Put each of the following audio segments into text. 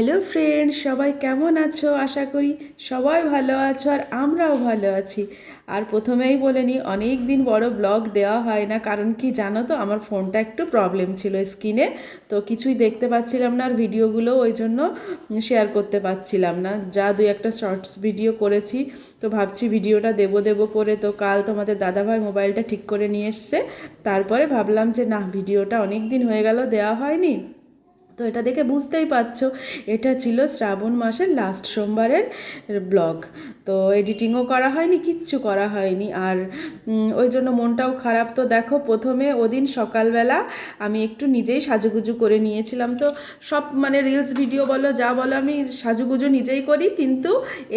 Hello friend, সবাই কেমন আছো? আশা করি সবাই ভালো আছো আর আমরাও ভালো আছি। আর প্রথমেই বলে নিই অনেক দিন বড় ব্লগ দেওয়া হয় না, কারণ কি জানো তো, আমার ফোনটা একটু প্রবলেম ছিল স্ক্রিনে তো কিছুই দেখতে পাচ্ছিলাম না আর ভিডিওগুলো ওই জন্য শেয়ার করতে পারছিলাম না। যা দুই একটা শর্টস ভিডিও করেছি, তো ভাবছি ভিডিওটা দেবো দেবো করে, তো কাল তোমাদের দাদাভাই মোবাইলটা ঠিক করে নিয়ে এসছে। তারপরে ভাবলাম যে না, ভিডিওটা অনেক দিন হয়ে গেল, দেওয়া হয়নি। তো এটা দেখে বুঝতেই পারছ, এটা ছিল শ্রাবণ মাসের লাস্ট সোমবারের ব্লগ তো এডিটিংও করা হয়নি, কিচ্ছু করা হয়নি। আর ওই জন্য মনটাও খারাপ। তো দেখো, প্রথমে ওদিন সকালবেলা আমি একটু নিজেই সাজুগুজু করে নিয়েছিলাম। তো সব মানে রিলস ভিডিও বলো, যা বলো, আমি সাজুগুজু নিজেই করি। কিন্তু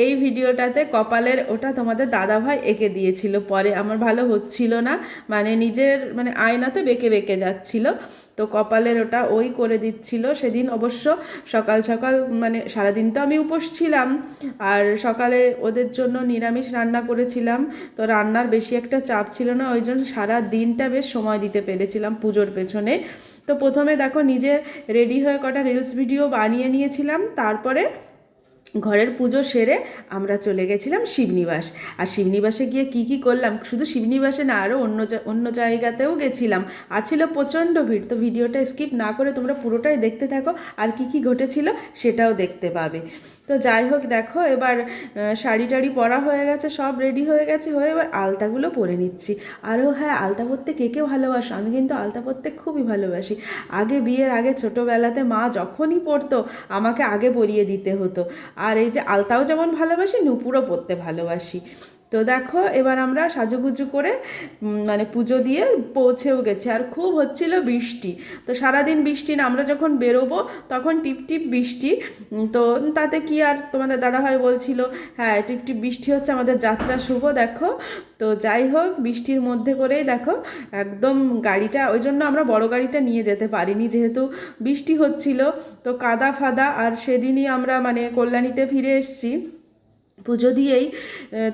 এই ভিডিওটাতে কপালের ওটা তোমাদের দাদাভাই এঁকে দিয়েছিল। পরে আমার ভালো হচ্ছিল না। মানে নিজের মানে আয়নাতে বেঁকে বেঁকে যাচ্ছিল। তো কপালের ওটা ওই করে দিচ্ছিল। সেদিন অবশ্য সকাল সকাল মানে সারাদিন তো আমি উপোস ছিলাম। আর সকালে ওদের জন্য নিরামিষ রান্না করেছিলাম। তো রান্নার বেশি একটা চাপ ছিল না, ওই জন্য সারা দিনটা বেশ সময় দিতে পেরেছিলাম পুজোর পেছনে। তো প্রথমে দেখো নিজে রেডি হয়ে কটা রিলস ভিডিও বানিয়ে নিয়েছিলাম। তারপরে ঘরের পুজো সেরে আমরা চলে গেছিলাম শিবনিবাস। আর শিবনিবাসে গিয়ে কি কি করলাম? শুধু শিবনিবাসে না আরও অন্য অন্য জায়গাতেও গেছিলাম। আর ছিল প্রচণ্ড ভিড়, তো ভিডিওটা স্কিপ না করে তোমরা পুরোটাই দেখতে থাকো। আর কি কি ঘটেছিল সেটাও দেখতে পাবে। তো যাই হোক, দেখো, এবার শাড়ি টাড়ি পরা হয়ে গেছে, সব রেডি হয়ে গেছে হয়ে এবার আলতাগুলো পরে নিচ্ছি। আরও হ্যাঁ আলতা পরতে কে কে ভালোবাসো? আমি কিন্তু আলতা পরতে খুবই ভালোবাসি। আগে বিয়ের আগে ছোটোবেলাতে মা যখনই পরতো, আমাকে আগে পরিয়ে দিতে হতো। আর এই যে আলতাও যেমন ভালোবাসি, নুপুরও পরতে ভালোবাসি। তো দেখো, এবার আমরা সাজুগুজু করে মানে পুজো দিয়ে পৌঁছেও গেছি। আর খুব হচ্ছিল বৃষ্টি। তো সারাদিন বৃষ্টি না, আমরা যখন বেরোবো তখন টিপ টিপ বৃষ্টি। তো তাতে কি আর তোমাদের দাদাভাই বলছিল হ্যাঁ টিপ টিপ বৃষ্টি হচ্ছে, আমাদের যাত্রা শুভ, দেখো। তো যাই হোক, বৃষ্টির মধ্যে করেই দেখো, একদম গাড়িটা, ওই জন্য আমরা বড় গাড়িটা নিয়ে যেতে পারিনি যেহেতু বৃষ্টি হচ্ছিল। তো কাদা ফাদা, আর সেদিনই আমরা মানে কল্যাণীতে ফিরে এসেছি। পুজো দিয়েই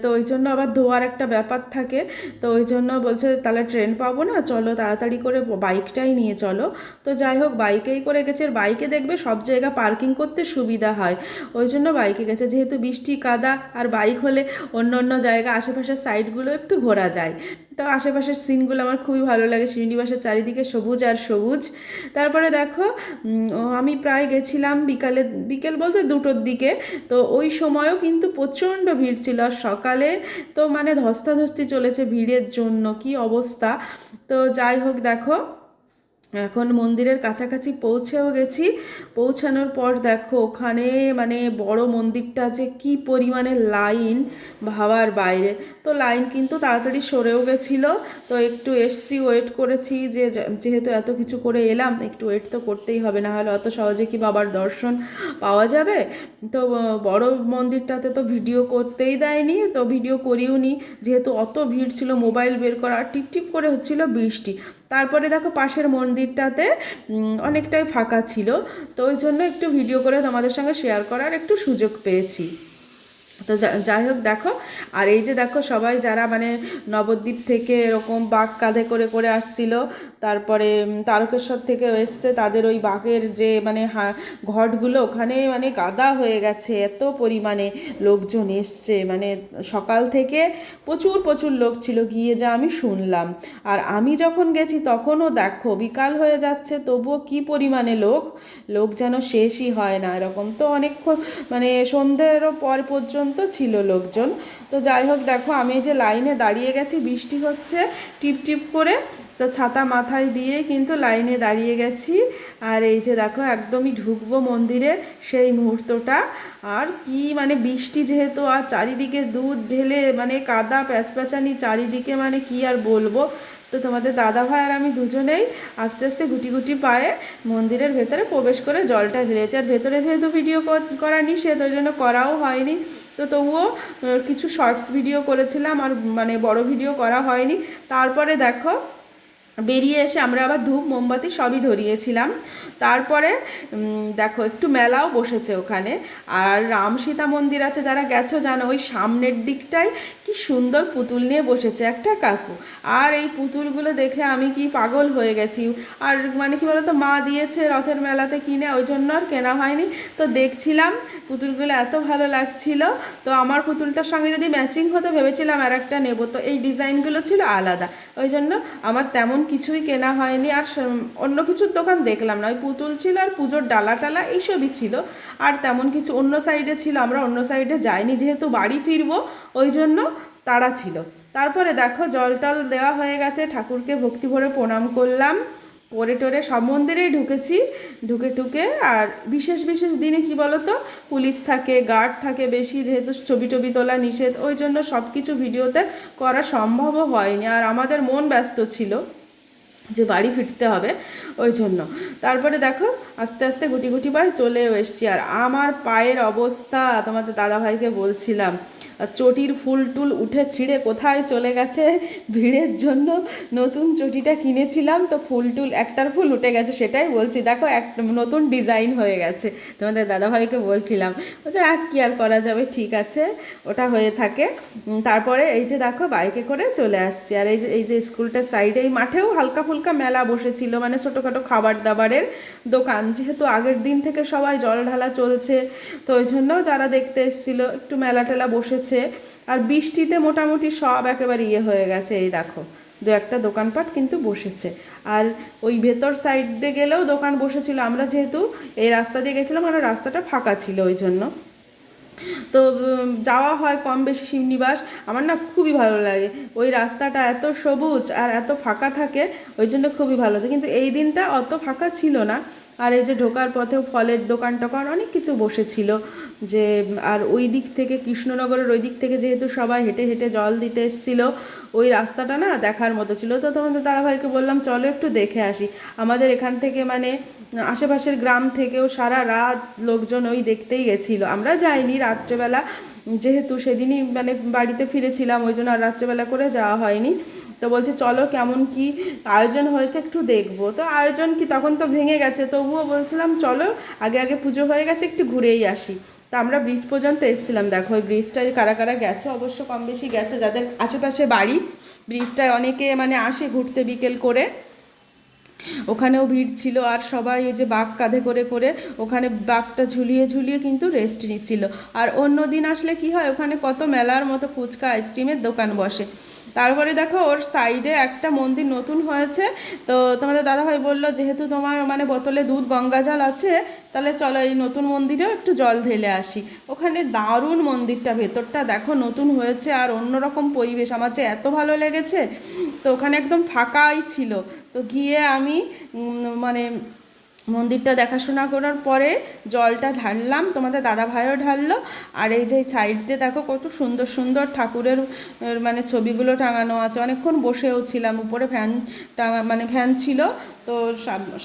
তো ওই জন্য আবার ধোয়ার একটা ব্যাপার থাকে, তো ওই জন্য বলছে তাহলে ট্রেন পাবো না, চলো তাড়াতাড়ি করে বাইকটাই নিয়ে চলো। তো যাই হোক, বাইকেই করে গেছে, আর বাইকে দেখবে সব জায়গা পার্কিং করতে সুবিধা হয়। ওই জন্য বাইকে গেছে, যেহেতু বৃষ্টি, কাদা আর বাইক হলে অন্য অন্য জায়গা, আশেপাশের সাইডগুলো একটু ঘোরা যায়। তো আশেপাশের সিনগুলো আমার খুবই ভালো লাগে। শ্রীনিবাসের চারিদিকে সবুজ আর সবুজ। তারপরে দেখো আমি প্রায় গেছিলাম বিকালে, বিকেল বলতে দুটোর দিকে। তো ওই সময়ও কিন্তু প্রচণ্ড ভিড় ছিল। আর সকালে তো মানে ধস্তাধস্তি চলেছে ভিড়ের জন্য। কি অবস্থা? তো যাই হোক, দেখো। এখন মন্দিরের কাছাকাছি পৌঁছেও গেছি। পৌঁছানোর পর দেখো, ওখানে মানে বড় মন্দিরটা যে কি পরিমাণে লাইন, ভাবার বাইরে। তো লাইন কিন্তু তাড়াতাড়ি সরেও গেছিল। তো একটু এসছি ওয়েট করেছি যে যেহেতু এত কিছু করে এলাম, একটু ওয়েট তো করতেই হবে। না হলে অত সহজে কি বাবার দর্শন পাওয়া যাবে? তো বড় মন্দিরটাতে তো ভিডিও করতেই দেয়নি, তো ভিডিও করিও নি যেহেতু অত ভিড় ছিল, মোবাইল বের করা আর টিপ টিপ করে হচ্ছিল বৃষ্টি। তারপরে দেখো পাশের মন্দিরটাতে অনেকটাই ফাঁকা ছিল, তো ওই জন্য একটু ভিডিও করে তোমাদের সঙ্গে শেয়ার করার একটু সুযোগ পেয়েছি। তো যাই হোক দেখো, আর এই যে দেখো সবাই যারা মানে নবদ্বীপ থেকে এরকম বাঘ কাঁধে করে করে আসছিল, তারপরে তারকেশ্বর থেকে এসছে, তাদের ওই বাঘের যে মানে ঘটগুলো ওখানে মানে কাদা হয়ে গেছে, এত পরিমাণে লোকজন এসছে মানে সকাল থেকে প্রচুর প্রচুর লোক ছিল, গিয়ে যা আমি শুনলাম। আর আমি যখন গেছি তখনও দেখো বিকাল হয়ে যাচ্ছে, তবুও কি পরিমাণে লোক লোক যেন শেষই হয় না, এরকম তো অনেকক্ষণ মানে সন্ধ্যেরও পর পর্যন্ত ছিল লোকজন। তো যাই হোক, দেখো, আমি এই যে লাইনে দাঁড়িয়ে গেছি, বৃষ্টি হচ্ছে, টিপ টিপ করে, তো ছাতা মাথায় দিয়ে কিন্তু লাইনে দাঁড়িয়ে গেছি। আর এই যে দেখো, একদমই ঢুকবো মন্দিরে সেই মুহূর্তটা। আর কি মানে বৃষ্টি যেহেতু, আর চারিদিকে দুধ ঢেলে মানে কাদা প্যাচপ্যাচানি, চারিদিকে মানে কি আর বলব? তো তোমাদের দাদা ভাই আর আমি দুজনেই আস্তে আস্তে গুটি গুটি পায়ে মন্দিরের ভেতরে প্রবেশ করে জলটা ঢেলেছি। আর ভেতরে যেহেতু ভিডিও করা নিষেধ ওই জন্য করাও হয়নি। তো তবুও কিছু শর্টস ভিডিও করেছিলাম আর মানে বড় ভিডিও করা হয়নি। তারপরে দেখো বেরিয়ে এসে আমরা আবার ধূপ, মোমবাতি সবই ধরিয়েছিলাম। তারপরে দেখো, একটু মেলাও বসেছে ওখানে। আর রাম সীতা মন্দির আছে, যারা গেছো জানো, ওই সামনের দিকটায় কি সুন্দর পুতুল নিয়ে বসেছে একটা কাকু। আর এই পুতুলগুলো দেখে আমি কি পাগল হয়ে গেছি। আর মানে কি বলতো, মা দিয়েছে রথের মেলাতে কিনে, ওই জন্য আর কেনা হয়নি। তো দেখছিলাম পুতুলগুলো এত ভালো লাগছিল। তো আমার পুতুলটার সঙ্গে যদি ম্যাচিং হতো, ভেবেছিলাম আর একটা নেব। তো এই ডিজাইনগুলো ছিল আলাদা। ওই জন্য আমার তেমন কিছুই কেনা হয়নি আর অন্য কিছুর দোকান দেখলাম না। ওই পুতুল ছিল আর পুজোর ডালা টালা এইসবই ছিল। আর তেমন কিছু অন্য সাইডে ছিল, আমরা অন্য সাইডে যাইনি। যেহেতু বাড়ি ফিরবো, ওই জন্য তাড়া ছিল। তারপরে দেখো জল টল দেওয়া হয়ে গেছে, ঠাকুরকে ভক্তি ভরে প্রণাম করলাম। পরে টোরে সব মন্দিরেই ঢুকেছি, ঢুকে ঢুকে আর বিশেষ বিশেষ দিনে কি বলতো, পুলিশ থাকে গার্ড থাকে বেশি, যেহেতু ছবি টবি তোলা নিষেধ, ওই জন্য সব কিছু ভিডিওতে করা সম্ভবও হয়নি। আর আমাদের মন ব্যস্ত ছিল। যে বাড়ি ফিরতে হবে, ওই জন্য। তারপরে দেখো, আস্তে আস্তে গুটি গুটি পায়ে চলেও এসছি। আর আমার পায়ের অবস্থা তোমাদের দাদাভাইকে বলছিলাম। চটির ফুল টুল উঠে ছিঁড়ে কোথায় চলে গেছে? ভিড়ের জন্য নতুন চটিটা কিনেছিলাম, তো ফুল টুল, একটার ফুল উঠে গেছে, সেটাই বলছি। দেখো, এক নতুন ডিজাইন হয়ে গেছে। তোমাদের দাদাভাইকে বলছিলাম, বলছে, আর কি আর করা যাবে? ঠিক আছে, ওটা হয়ে থাকে। তারপরে এই যে দেখো, বাইকে করে চলে আসছি। আর এই যে এই যে স্কুলটার সাইডে, এই মাঠেও হালকা ফুলকা মেলা বসেছিল মানে ছোটোখাটো খাবার দাবারের দোকান। যেহেতু আগের দিন থেকে সবাই জল ঢালা চলছে, তো ওই জন্য যারা দেখতে এসেছিল, একটু মেলা টেলা বসেছে আর বৃষ্টিতে মোটামুটি সব একেবারে ইয়ে হয়ে গেছে, এই দেখো। দু একটা দোকানপাট কিন্তু বসেছে। আর ওই ভেতর সাইড দিয়ে গেলেও দোকান বসেছিল। আমরা যেহেতু এই রাস্তা দিয়ে গেছিলাম, আর রাস্তাটা ফাঁকা ছিল ওই জন্য। তো যাওয়া হয় কম বেশি শিবনিবাস আমার না খুবই ভালো লাগে। ওই রাস্তাটা এত সবুজ আর এত ফাঁকা থাকে, ওই জন্য খুবই ভালো কিন্তু এই দিনটা অত ফাঁকা ছিল না। আর এই যে ঢোকার পথেও ফলের দোকান টোকান অনেক কিছু বসেছিল যে, আর ওই দিক থেকে, কৃষ্ণনগরের ওই দিক থেকে যেহেতু সবাই হেঁটে হেঁটে জল দিতে এসেছিল, ওই রাস্তাটা না দেখার মতো ছিল। তো তখন তোমাদের দাদাভাইকে বললাম, চলো একটু দেখে আসি। আমাদের এখান থেকে মানে আশেপাশের গ্রাম থেকেও সারা রাত লোকজন ওই দেখতেই গেছিল। আমরা যাইনি রাত্রেবেলা, যেহেতু সেদিনই মানে বাড়িতে ফিরেছিলাম, ওই জন্য আর রাত্রেবেলা করে যাওয়া হয়নি। তো বলছে, চলো কেমন কি আয়োজন হয়েছে একটু দেখব। তো আয়োজন কি তখন তো ভেঙে গেছে, তবুও বলছিলাম, চলো, আগে আগে পুজো হয়ে গেছে, একটু ঘুরেই আসি। তো আমরা ব্রিজ পর্যন্ত এসেছিলাম, দেখো, ওই ব্রিজটায় কারা কারা গেছো, অবশ্য কম বেশি গেছো, যাদের আশেপাশে বাড়ি, ব্রিজটায় অনেকে মানে আসে ঘুরতে বিকেল করে। ওখানেও ভিড় ছিল, আর সবাই এই যে বাঘ কাঁধে করে করে ওখানে বাঘটা ঝুলিয়ে ঝুলিয়ে কিন্তু রেস্ট নিচ্ছিল। আর অন্য দিন আসলে কি হয়, ওখানে কত মেলার মতো ফুচকা আইসক্রিমের দোকান বসে। তারপরে দেখো ওর সাইডে একটা মন্দির নতুন হয়েছে। তো তোমাদের দাদাভাই বলল, যেহেতু তোমার মানে বোতলে দুধ, গঙ্গা জল আছে, তাহলে চলো এই নতুন মন্দিরেও একটু জল ঢেলে আসি। ওখানে দারুণ মন্দিরটা, ভেতরটা দেখো নতুন হয়েছে আর অন্যরকম পরিবেশ। আমার যে এত ভালো লেগেছে, তো ওখানে একদম ফাঁকাই ছিল। তো গিয়ে আমি মানে মন্দিরটা দেখাশোনা করার পরে জলটা ঢাললাম, তোমাদের দাদা ভাইও ঢাললো, আর এই যে সাইড দিয়ে দেখো কত সুন্দর সুন্দর ঠাকুরের মানে ছবিগুলো টাঙানো আছে। অনেকক্ষণ বসেও ছিলাম, উপরে ফ্যান টাঙা মানে ফ্যান ছিল, তো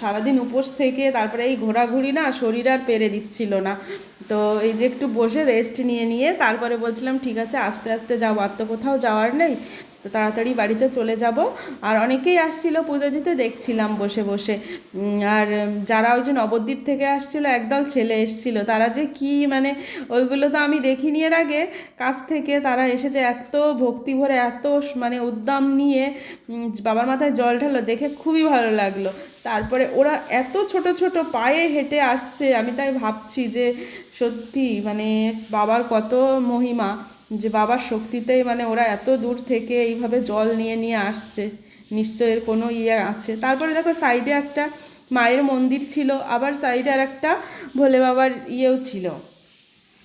সারাদিন উপোস থেকে তারপরে এই ঘোরাঘুরি না শরীর আর পেরে দিচ্ছিল না। তো এই যে একটু বসে রেস্ট নিয়ে নিয়ে তারপরে বলছিলাম, ঠিক আছে, আস্তে আস্তে যাব আর তো কোথাও যাওয়ার নেই। তো তাড়াতাড়ি বাড়িতে চলে যাব। আর অনেকেই আসছিল, পুজো দিতে দেখছিলাম বসে বসে। আর যারা ওই যে নবদ্বীপ থেকে আসছিল, একদল ছেলে এসছিল। তারা যে কি মানে ওইগুলো তো আমি দেখিনি এর আগে। কাছ থেকে তারা এসেছে এত ভক্তি ভরে, এত মানে উদ্দাম নিয়ে বাবার মাথায় জল ঢালো দেখে খুবই ভালো লাগল। তারপরে ওরা এত ছোট ছোট পায়ে হেঁটে আসছে, আমি তাই ভাবছি যে সত্যি মানে বাবার কত মহিমা। যে বাবার শক্তিতেই মানে ওরা এত দূর থেকে এইভাবে জল নিয়ে নিয়ে আসছে নিশ্চয়ের কোনো ইয়ে আছে। তারপরে দেখো সাইডে একটা মায়ের মন্দির ছিল, আবার সাইডে আর একটা ভোলে বাবার ইয়েও ছিল।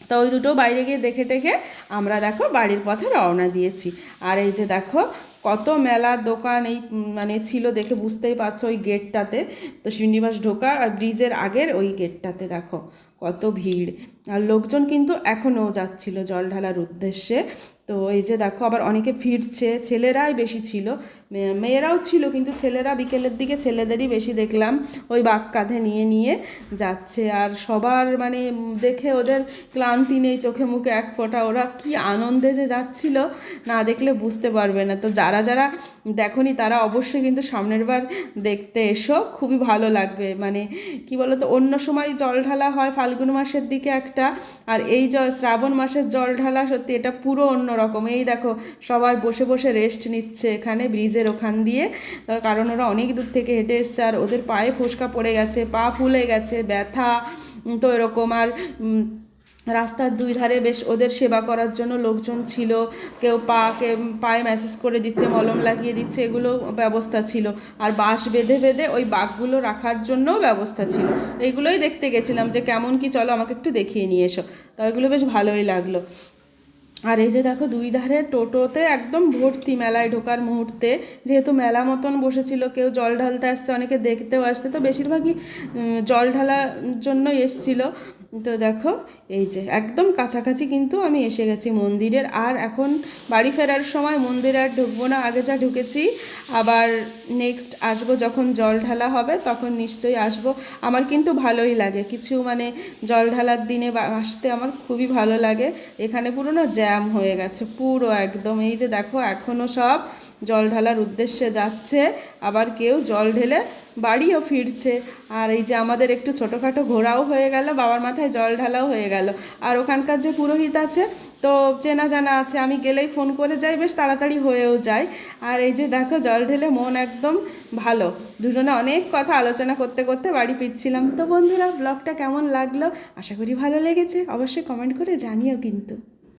তো ওই দুটো বাইরে গিয়ে দেখে টেখে আমরা দেখো বাড়ির পথে রওনা দিয়েছি। আর এই যে দেখো কত মেলার দোকান এই মানে ছিল দেখে বুঝতেই পারছ ওই গেটটাতে তো শ্রীনিবাস ঢোকার আর ব্রিজের আগের ওই গেটটাতে দেখো। কত ভিড়। আর লোকজন কিন্তু এখনও যাচ্ছিল জল ঢালার উদ্দেশ্যে। তো এই যে দেখো, আবার অনেকে ফিরছে। ছেলেরাই বেশি ছিল। মেয়েরাও ছিল, কিন্তু ছেলেরা বিকেলের দিকে ছেলেদেরই বেশি দেখলাম। ওই বাঘ কাঁধে নিয়ে নিয়ে যাচ্ছে। আর সবার মানে দেখে ওদের ক্লান্তি নেই, চোখে মুখে এক ফোঁটা। ওরা কি আনন্দে যে যাচ্ছিল, না দেখলে বুঝতে পারবে না। তো যারা যারা দেখনি, তারা অবশ্যই কিন্তু সামনের বার দেখতে এসো। খুবই ভালো লাগবে। মানে কি বলতো, অন্য সময় জল ঢালা হয় ফাল্গুন মাসের দিকে একটা, আর এই জল, শ্রাবণ মাসের জল ঢালা সত্যি এটা পুরো অন্য রকম। এই দেখো সবার বসে বসে রেস্ট নিচ্ছে এখানে ব্রিজের ওখান দিয়ে। তার কারণ ওরা অনেক দূর থেকে হেঁটে এসছে, আর ওদের পায়ে ফোসকা পড়ে গেছে, পা ফুলে গেছে, ব্যথা তো এরকম। আর রাস্তার দুই ধারে বেশ ওদের সেবা করার জন্য লোকজন ছিল। কেউ পাকে পায়ে ম্যাসেজ করে দিচ্ছে, মলম লাগিয়ে দিচ্ছে, এগুলো ব্যবস্থা ছিল। আর বাঁশ বেঁধে বেঁধে ওই বাঘগুলো রাখার জন্যও ব্যবস্থা ছিল। এইগুলোই দেখতে গেছিলাম যে কেমন কি চলো আমাকে একটু দেখিয়ে নিয়ে এসো। তো এগুলো বেশ ভালোই লাগল। আর এই যে দেখো দুই ধারে টোটোতে একদম ভর্তি মেলায় ঢোকার মুহূর্তে, যেহেতু মেলা মতন বসেছিল, কেউ জল ঢালতে আসছে, অনেকে দেখতেও আসছে। তো বেশিরভাগই জল ঢালার জন্য এসছিল। তো দেখো, এই যে, একদম কাছাকাছি কিন্তু আমি এসে গেছি মন্দিরের। আর এখন বাড়ি ফেরার সময় মন্দিরে আর ঢুকবো না, আগে যা ঢুকেছি, আবার নেক্সট আসব যখন জল ঢালা হবে, তখন নিশ্চয়ই আসব। আমার কিন্তু ভালোই লাগে, কিছু মানে জল ঢালার দিনে আসতে আমার খুবই ভালো লাগে। এখানে পুরো না জ্যাম হয়ে গেছে, পুরো একদম। এই যে দেখো এখনও সব জল ঢালার উদ্দেশ্যে যাচ্ছে, আবার কেউ জল ঢেলে বাড়িও ফিরছে। আর এই যে আমাদের একটু ছোটোখাটো ঘোরাও হয়ে গেল, বাবার মাথায় জল ঢালাও হয়ে গেল। আর ওখানকার যে পুরোহিত আছে, তো চেনা জানা আছে, আমি গেলেই ফোন করে যাই, বেশ তাড়াতাড়ি হয়েও যায়। আর এই যে দেখো, জল ঢেলে মন একদম ভালো। দুজনে অনেক কথা আলোচনা করতে করতে বাড়ি ফিরছিলাম। তো বন্ধুরা, ব্লগটা কেমন লাগল? আশা করি ভালো লেগেছে। অবশ্যই কমেন্ট করে জানিও কিন্তু।